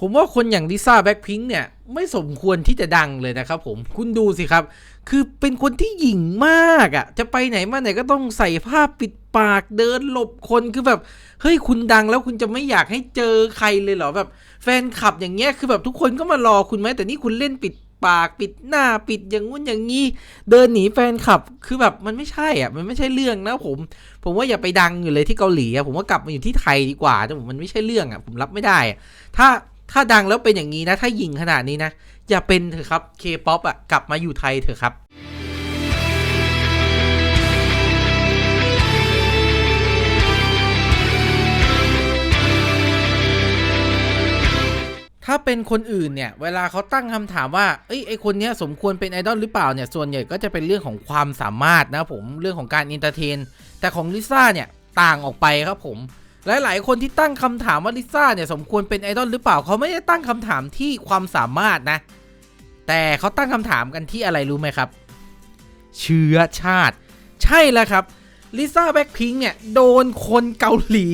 ผมว่าคนอย่างลิซ่าแบ็คพิงค์เนี่ย ไม่สมควรที่จะดังเลยนะครับผมคุณดูสิครับ คือเป็นคนที่หยิ่งมากอะ่ะ จะไปไหนมาไหนก็ต้องใส่ผ้าปิดปากเดินหลบคนคือแบบ เฮ้ยคุณดังแล้วคุณจะไม่อยากให้เจอใครเลยเหรอแบบ แฟนคลับอย่างเงี้ยคือแบบทุกคนก็มารอคุณไหมแต่นี่คุณเล่นปิดปากปิดหน้าปิดอย่างงู้นอย่างงี้ เดินหนีแฟนคลับ คือแบบมันไม่ใช่อะมันไม่ใช่เรื่องนะผม ผมว่าอย่าไปดังอยู่เลยที่เกาหลีอะผมว่ากลับมาอยู่ที่ไทยดีกว่าแต่ผมมันไม่ใช่เรื่องอะผมรับไม่ได้อะถ้า ถ้าดังแล้วเป็นอย่างนี้นะ ถ้ายิงขนาดนี้นะ อย่าเป็นเถอะครับเคป๊อปอะกลับมาอยู่ไทยเถอะครับถ้าเป็นคนอื่นเนี่ยเวลาเขาตั้งคำถามว่าเอ้ยไอคนเนี้ยสมควรเป็นไอดอลหรือเปล่าเนี่ยส่วนใหญ่ก็จะเป็นเรื่องของความสามารถนะผมเรื่องของการอินเตอร์เทน แต่ของลิซ่าเนี่ยต่างออกไปครับผม หลายๆ คนที่ตั้งคำถามว่าลิซ่าเนี่ยสมควรเป็นไอดอลหรือเปล่าเขาไม่ได้ตั้งคำถามที่ความสามารถนะ แต่เขาตั้งคำถามกันที่อะไรรู้ไหมครับ เชื้อชาติ ใช่แล้วครับลิซ่าแบ็คพิงเนี่ยโดนคนเกาหลี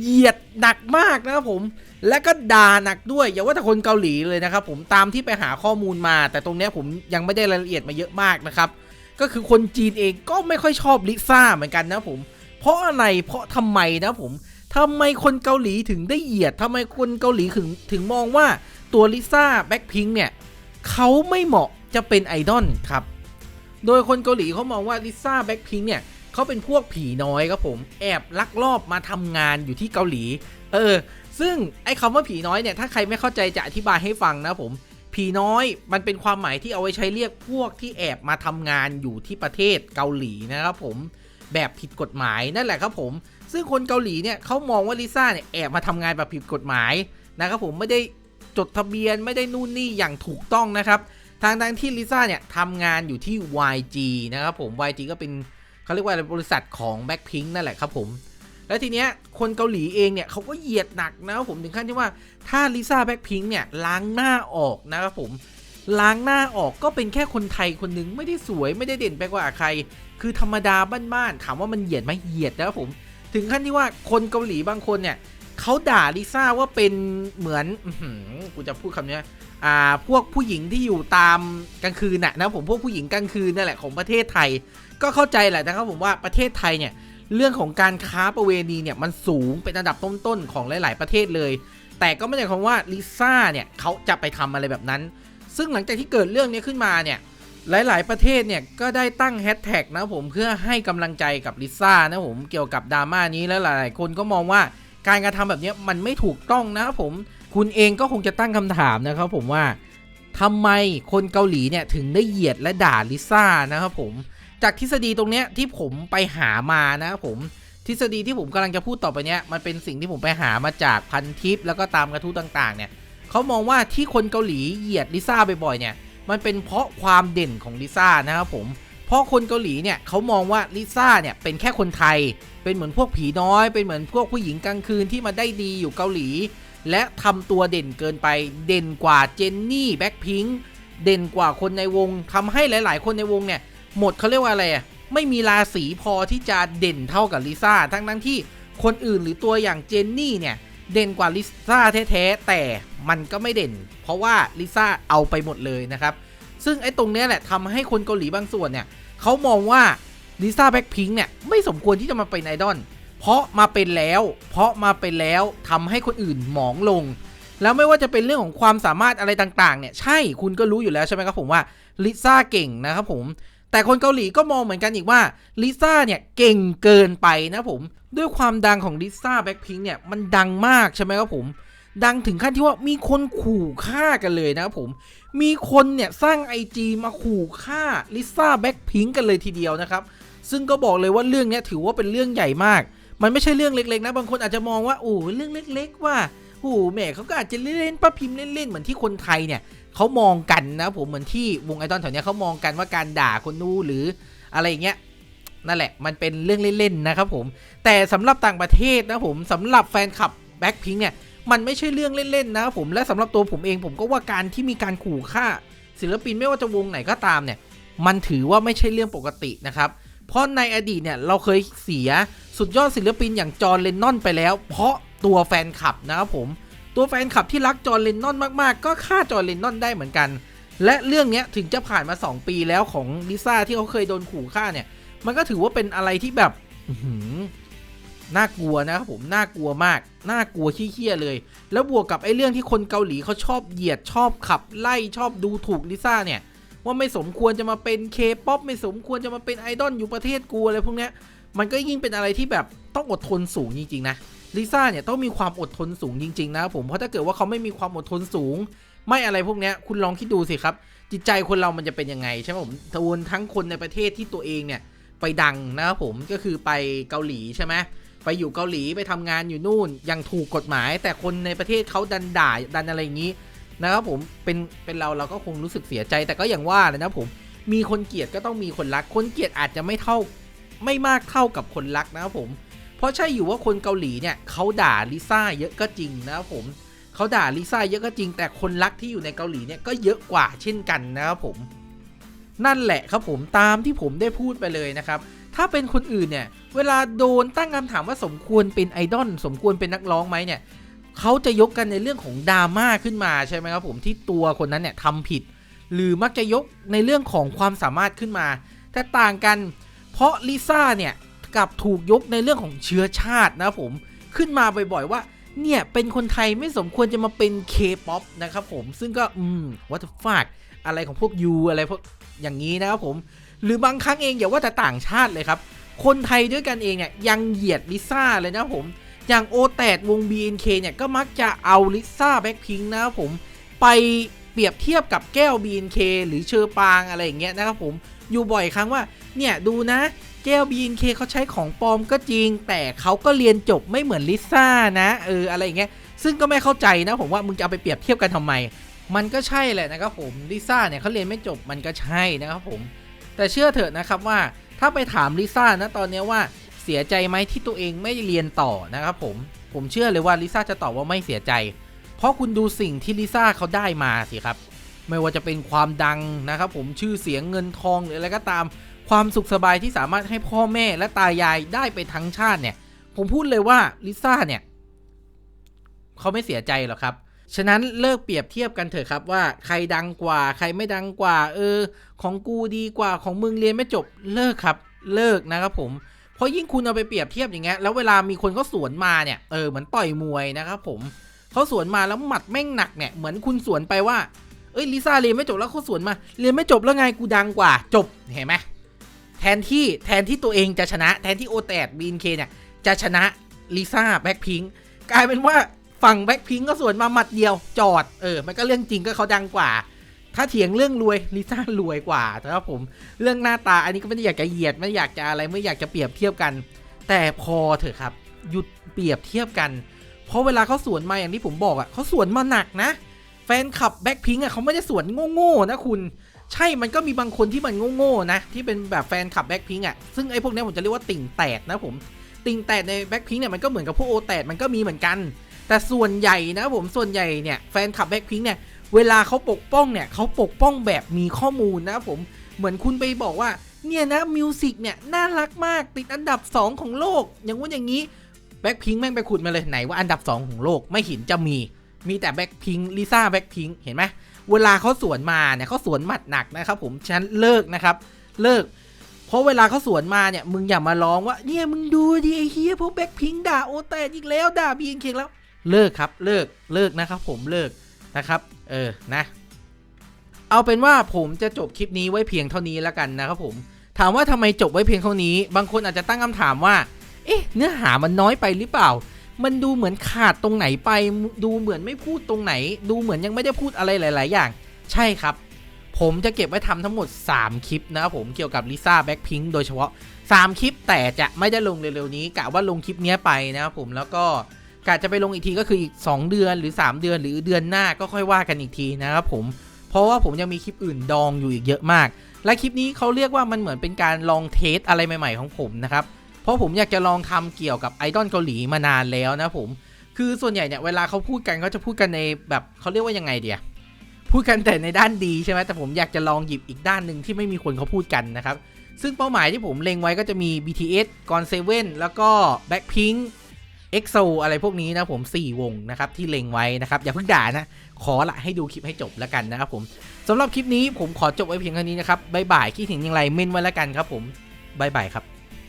เหยียดหนักมากนะครับผม และก็ด่าหนักด้วย อย่าว่าแต่คนเกาหลีเลยนะครับผมตามที่ไปหาข้อมูลมา แต่ตรงนี้ผมยังไม่ได้รายละเอียดมาเยอะมากนะครับ ก็คือคนจีนเองก็ไม่ค่อยชอบลิซ่าเหมือนกันนะผม เพราะอะไรเพราะทำไมนะผม ทำไมคนเกาหลีถึงได้เหยียดทำไมคนเกาหลีถึงถึงมองว่าตัวลิซ่าแบ็คพิงเนี่ยเขาไม่เหมาะจะเป็นไอดอลครับ โดยคนเกาหลีเขามองว่าลิซ่าแบ็คพิงเนี่ยเขาเป็นพวกผีน้อยครับผมแอบลักลอบมาทำงานอยู่ที่เกาหลี เออ ซึ่งไอ้คำว่าผีน้อยเนี่ยถ้าใครไม่เข้าใจจะอธิบายให้ฟังนะผม ผีน้อยมันเป็นความหมายที่เอาไว้ใช้เรียกพวกที่แอบมาทำงานอยู่ที่ประเทศเกาหลีนะครับผม แบบผิดกฎหมายนั่นแหละครับผม ซึ่งคนเกาหลีเนี่ยเขามองว่าลิซ่าเนี่ยแอบมาทำงานแบบผิดกฎหมายนะครับผมไม่ได้จดทะเบียนไม่ได้นู่นนี่อย่างถูกต้องนะครับทางทางที่ลิซ่าเนี่ยทำงานอยู่ที่ YG นะครับผม YG ก็เป็นเขาเรียกว่าบริษัทของ Blackpink นั่นแหละครับผม แล้วทีเนี้ยคนเกาหลีเองเนี่ยเขาก็เหยียดหนักนะครับผมถึงขั้นที่ว่าถ้าลิซ่าแบ็คพิงเนี่ยล้างหน้าออกนะครับผมล้างหน้าออกก็เป็นแค่คนไทยคนหนึ่งไม่ได้สวยไม่ได้เด่นไปกว่าใคร คือธรรมดาบ้านๆถามว่ามันเหยียดไหมเหยียดนะครับผม ถึงขั้นที่ว่าคนเกาหลีบางคนเนี่ยเขาด่าลิซ่าว่าเป็นเหมือนกูจะพูดคำนี้อ่าพวกผู้หญิงที่อยู่ตามกลางคืนน่ะนะผมพวกผู้หญิงกลางคืนนั่นแหละของประเทศไทย ก็เข้าใจแหละนะครับผมว่าประเทศไทยเนี่ยเรื่องของการค้าประเวณีเนี่ยมันสูงเป็นอันดับต้นๆของหลาย ๆประเทศเลย แต่ก็ไม่ได้ความว่าลิซ่าเนี่ยเขาจะไปทำอะไรแบบนั้น ซึ่งหลังจากที่เกิดเรื่องนี้ขึ้นมาเนี่ย หลาย ๆ ประเทศเนี่ยก็ได้ตั้งแฮชแท็กนะผมเพื่อให้กำลังใจกับลิซ่านะผมเกี่ยวกับดราม่านี้แล้วหลาย ๆ คนก็มองว่าการกระทำแบบนี้มันไม่ถูกต้องนะครับผมคุณเองก็คงจะตั้งคำถามนะครับผมว่าทำไมคนเกาหลีเนี่ยถึงได้เหยียดและด่าลิซ่านะครับผมจากทฤษฎีตรงเนี้ยที่ผมไปหามานะครับผมทฤษฎีที่ผมกำลังจะพูดต่อไปเนี้ยมันเป็นสิ่งที่ผมไปหามาจากพันทิปแล้วก็ตามกระทู้ต่าง ๆ เนี่ยเขามองว่าที่คนเกาหลีเหยียดลิซ่าบ่อย ๆ เนี่ย มันเป็นเพราะความเด่นของลิซ่านะครับผม เพราะคนเกาหลีเนี่ยเขามองว่าลิซ่าเนี่ยเป็นแค่คนไทย เป็นเหมือนพวกผีน้อย เป็นเหมือนพวกผู้หญิงกลางคืนที่มาได้ดีอยู่เกาหลี และทำตัวเด่นเกินไป เด่นกว่าเจนนี่แบ็คพิงค์เด่นกว่าคนในวงทำให้หลาย ๆ คนในวงเนี่ยหมดเขาเรียกว่าอะไรอะไม่มีราศีพอที่จะเด่นเท่ากับลิซ่าทั้งทั้งๆที่คนอื่นหรือตัวอย่างเจนนี่เนี่ย เด่นกว่าลิซ่าแท้ๆแต่มันก็ไม่เด่น เพราะว่าลิซ่าเอาไปหมดเลยนะครับ ซึ่งไอ้ตรงเนี้ยแหละทำให้คนเกาหลีบางส่วนเนี่ยเขามองว่าลิซ่าแบ็คพิงค์เนี่ยไม่สมควรที่จะมาเป็นไอดอลเพราะมาเป็นแล้ว เพราะมาเป็นแล้วทำให้คนอื่นหมองลง แล้วไม่ว่าจะเป็นเรื่องของความสามารถอะไรต่างๆเนี่ยใช่คุณก็รู้อยู่แล้วใช่ไหมครับผมว่าลิซ่าเก่งนะครับผม แต่คนเกาหลีก็มองเหมือนกันอีกว่าลิซ่าเนี่ยเก่งเกินไปนะผม ด้วยความดังของลิซ่าแบ็คพิงค์เนี่ยมันดังมากใช่ไหมครับผม ดังถึงขั้นที่ว่ามีคนขู่ฆ่ากันเลยนะครับผม มีคนเนี่ยสร้าง IG มาขู่ฆ่าลิซ่าแบ็คพิงค์กันเลยทีเดียวนะครับ ซึ่งก็บอกเลยว่าเรื่องนี้ถือว่าเป็นเรื่องใหญ่มาก มันไม่ใช่เรื่องเล็กๆนะ บางคนอาจจะมองว่าโอ้เรื่องเล็ก ๆ ว่า โอ้แม่เขาก็อาจจะเล่นๆป้าพิมพ์เล่นๆเหมือนที่คนไทยเนี่ยเขามองกันนะผมเหมือนที่วงไอดอลแถวเนี้ยเขามองกันว่าการด่าคนนู้นหรืออะไรอย่างเงี้ยนั่นแหละมันเป็นเรื่องเล่นๆนะครับผมแต่สำหรับต่างประเทศนะผมสำหรับแฟนคลับแบ็คพิงเนี่ยมันไม่ใช่เรื่องเล่นๆนะครับผมและสำหรับตัวผมเองผมก็ว่าการที่มีการขู่ฆ่า ศิลปินไม่ว่าจะวงไหนก็ตามเนี่ยมันถือว่าไม่ใช่เรื่องปกตินะครับเพราะในอดีตเนี่ยเราเคยเสียสุดยอดศิลปินอย่างจอร์เลนนอนไปแล้ว เพราะ ตัวแฟนคลับนะครับผม ตัวแฟนคลับที่รักจอร์นเลนนอนมากๆ ก็ฆ่าจอร์นเลนนอนได้เหมือนกัน และเรื่องนี้ถึงจะผ่านมา 2 ปีแล้วของลิซ่าที่เขาเคยโดนขู่ฆ่าเนี่ย มันก็ถือว่าเป็นอะไรที่แบบน่ากลัวนะครับผมน่ากลัวมากน่ากลัวขี้เคี้ยเลย แล้วบวกกับไอ้เรื่องที่คนเกาหลีเขาชอบเหยียดชอบขับไล่ชอบดูถูกลิซ่าเนี่ย ว่าไม่สมควรจะมาเป็นเคป๊อปไม่สมควรจะมาเป็นไอดอลอยู่ประเทศกูอะไรพวกเนี้ยมันก็ยิ่งเป็นอะไรที่แบบ ต้องอดทนสูงจริงๆนะลิซ่าเนี่ยต้องมีความอดทนสูงจริงๆนะครับผมเพราะถ้าเกิดว่าเขาไม่มีความอดทนสูง ไม่อะไรพวกนี้คุณลองคิดดูสิครับ จิตใจคนเรามันจะเป็นยังไงใช่ไหมผมทวนทั้งคนในประเทศที่ตัวเองเนี่ยไปดังนะครับผมก็คือไปเกาหลีใช่ไหมไปอยู่เกาหลีไปทำงานอยู่นู่นยังถูกกฎหมาย แต่คนในประเทศเขาดันด่าดันอะไรอย่างนี้นะครับผมเป็นเป็นเราเราก็คงรู้สึกเสียใจ แต่ก็อย่างว่าเลยนะผมมีคนเกลียดก็ต้องมีคนรัก คนเกลียดอาจจะไม่เท่าไม่มากเท่ากับคนรักนะครับผม เพราะใช่อยู่ว่าคนเกาหลีเนี่ยเขาด่าลิซ่าเยอะก็จริงนะครับผมเขาด่าลิซ่าเยอะก็จริง แต่คนรักที่อยู่ในเกาหลีเนี่ยก็เยอะกว่าเช่นกันนะครับผม นั่นแหละครับผมตามที่ผมได้พูดไปเลยนะครับ ถ้าเป็นคนอื่นเนี่ย เวลาโดนตั้งคำถามว่าสมควรเป็นไอดอลสมควรเป็นนักร้องไหมเนี่ยเขาจะยกกันในเรื่องของดราม่าขึ้นมาใช่ไหมครับผมที่ตัวคนนั้นเนี่ยทำผิด หรือมักจะยกในเรื่องของความสามารถขึ้นมาแต่ต่างกัน เพราะลิซ่าเนี่ย กับถูกยกในเรื่องของเชื้อชาตินะผมขึ้นมาบ่อยๆว่าเนี่ยเป็นคนไทยไม่สมควรจะมาเป็นเคป๊อปนะครับผมซึ่งก็อืมวัตฟากอะไรของพวกยูอะไรพวกอย่างนี้นะครับผมหรือบางครั้งเองอย่าว่าแต่ต่างชาติเลยครับ คนไทยด้วยกันเองเนี่ยยังเหยียดลิซ่าเลยนะผมอย่างโอแตดวง BNK เนี่ยก็มักจะเอาลิซ่าแบ็คพิงค์นะครับผมไปเปรียบเทียบกับแก้ว BNK หรือเชอปางอะไรอย่างเงี้ยนะครับผมอยู่บ่อยครั้งว่าเนี่ยดูนะ แก้ว BNK เขาใช้ของปลอมก็จริง แต่เขาก็เรียนจบไม่เหมือนลิซ่านะเอออะไรอย่างเงี้ยซึ่งก็ไม่เข้าใจนะผมว่ามึงจะเอาไปเปรียบเทียบกันทำไม มันก็ใช่แหละนะครับผมลิซ่าเนี่ยเขาเรียนไม่จบมันก็ใช่นะครับผม แต่เชื่อเถอะนะครับว่าถ้าไปถามลิซ่านะตอนนี้ว่าเสียใจไหมที่ตัวเองไม่เรียนต่อนะครับผมผมเชื่อเลยว่าลิซ่าจะตอบว่าไม่เสียใจ เพราะคุณดูสิ่งที่ลิซ่าเขาได้มาสิครับ ไม่ว่าจะเป็นความดังนะครับผมชื่อเสียงเงินทองหรืออะไรก็ตาม ความสุขสบายที่สามารถให้พ่อแม่และตายายได้ไปทั้งชาติเนี่ย ผมพูดเลยว่าลิซ่าเนี่ยเขาไม่เสียใจหรอกครับ ฉะนั้นเลิกเปรียบเทียบกันเถอะครับว่าใครดังกว่า ใครไม่ดังกว่า เออ ของกูดีกว่าของมึงเรียนไม่จบเลิกครับ เลิกนะครับผมเพราะยิ่งคุณเอาไปเปรียบเทียบอย่างเงี้ยแล้วเวลามีคนเขาสวนมาเนี่ยเออเหมือนต่อยมวยนะครับผมเขาสวนมาแล้วหมัดแม่งหนักเนี่ยเหมือนคุณสวนไปว่าเอ้ยลิซ่าเรียนไม่จบแล้วเขาสวนมา เรียนไม่จบแล้วไงกูดังกว่า จบเห็นไหม แทนที่แทนที่ตัวเองจะชนะ แทนที่โอแตดบีนเคเนี่ยจะชนะลิซ่าแบ็คพิงกลายเป็นว่าฝั่งแบ็คพิงก็สวนมาหมัดเดียวจอด เออ มันก็เรื่องจริงก็เขาดังกว่า ถ้าเถียงเรื่องรวยลิซ่ารวยกว่านะครับผมเรื่องหน้าตาอันนี้ก็ไม่ได้อยากจะเหยียดไม่อยากจะอะไรไม่อยากจะเปรียบเทียบกัน แต่พอเถอะครับ หยุดเปรียบเทียบกัน เพราะเวลาเขาสวนมาอย่างที่ผมบอกอะเขาสวนมาหนักนะ แฟนคลับแบ็คพิงอะเขาไม่ได้สวนโง่ๆนะคุณ ใช่มันก็มีบางคนที่มันโง่ๆนะ ที่เป็นแบบแฟนคลับแบ็คพิงอะ ซึ่งไอ้พวกนี้ผมจะเรียกว่าติ่งแตกนะผม ติ่งแตกในแบ็คพิงเนี่ยมันก็เหมือนกับพวกโอแตดมันก็มีเหมือนกัน แต่ส่วนใหญ่นะผมส่วนใหญ่เนี่ยแฟนคลับแบ็คพิงเนี่ยเวลาเขาปกป้องเนี่ยเขาปกป้องแบบมีข้อมูลนะผมเหมือนคุณไปบอกว่าเนี่ยนะมิวสิกเนี่ยน่ารักมากติดอันดับ 2 ของโลก อย่างว่าอย่างนี้แบ็คพิงแม่งไปขุดมาเลยไหนว่าอันดับ 2 ของโลกไม่เห็นจะมี มีแต่แบ็คพิงลิซ่าแบ็คพิงเห็นไหม เวลาเขาสวนมาเนี่ยเขาสวนหมัดหนักนะครับ ผมฉันเลิกนะครับ เลิก เพราะเวลาเขาสวนมาเนี่ย มึงอย่ามาร้องว่าเนี่ยมึงดูดิไอ้เฮียพวกแบ็คพิงด่าโอแต่อีกแล้วด่าบีเอ็นเคแล้ว เลิกครับ เลิกเลิกนะครับผมเลิกนะครับ เออนะ เอาเป็นว่าผมจะจบคลิปนี้ไว้เพียงเท่านี้แล้วกันนะครับผม ถามว่าทำไมจบไว้เพียงเท่านี้ บางคนอาจจะตั้งคำถามว่า เอ๊ะ เนื้อหามันน้อยไปหรือเปล่า มันดูเหมือนขาดตรงไหนไปดูเหมือนไม่พูดตรงไหน ดูเหมือนยังไม่ได้พูดอะไรหลาย ๆ อย่าง ใช่ครับ ผมจะเก็บไว้ทำทั้งหมด 3 คลิปนะครับผมเกี่ยวกับลิซ่าแบ็คพิงโดยเฉพาะ 3 คลิปแต่จะไม่ได้ลงเร็ว ๆ นี้กะว่าลงคลิปนี้ไปนะครับผมแล้วก็กะจะไปลงอีกทีก็คืออีก 2 เดือนหรือ 3 เดือนหรือเดือนหน้าก็ค่อยว่ากันอีกทีนะครับผมเพราะว่าผมยังมีคลิปอื่นดองอยู่อีกเยอะมาก และคลิปนี้เขาเรียกว่ามันเหมือนเป็นการลองเทสอะไรใหม่ ๆ ของผมนะครับ เพราะผมอยากจะลองทำเกี่ยวกับไอดอลเกาหลีมานานแล้วนะผมคือส่วนใหญ่เนี่ยเวลาเขาพูดกันเขาจะพูดกันในแบบเขาเรียกว่ายังไงเดียพูดกันแต่ในด้านดีใช่ไหมแต่ผมอยากจะลองหยิบอีกด้านหนึ่งที่ไม่มีคนเขาพูดกันนะครับ ซึ่งเป้าหมายที่ผมเล็งไว้ก็จะมี BTS กอนเซเว่นแล้วก็ Blackpink EXO อะไรพวกนี้นะผม 4 วงนะครับที่เล็งไว้นะครับอย่าเพิ่งด่านะ ขอละให้ดูคลิปให้จบแล้วกันนะครับผมสำหรับคลิปนี้ผมขอจบไว้เพียงเท่านี้นะครับบ๊ายบายคิดถึงอย่างไรเม่นไว้แล้วกันครับผมบ๊ายบายครับ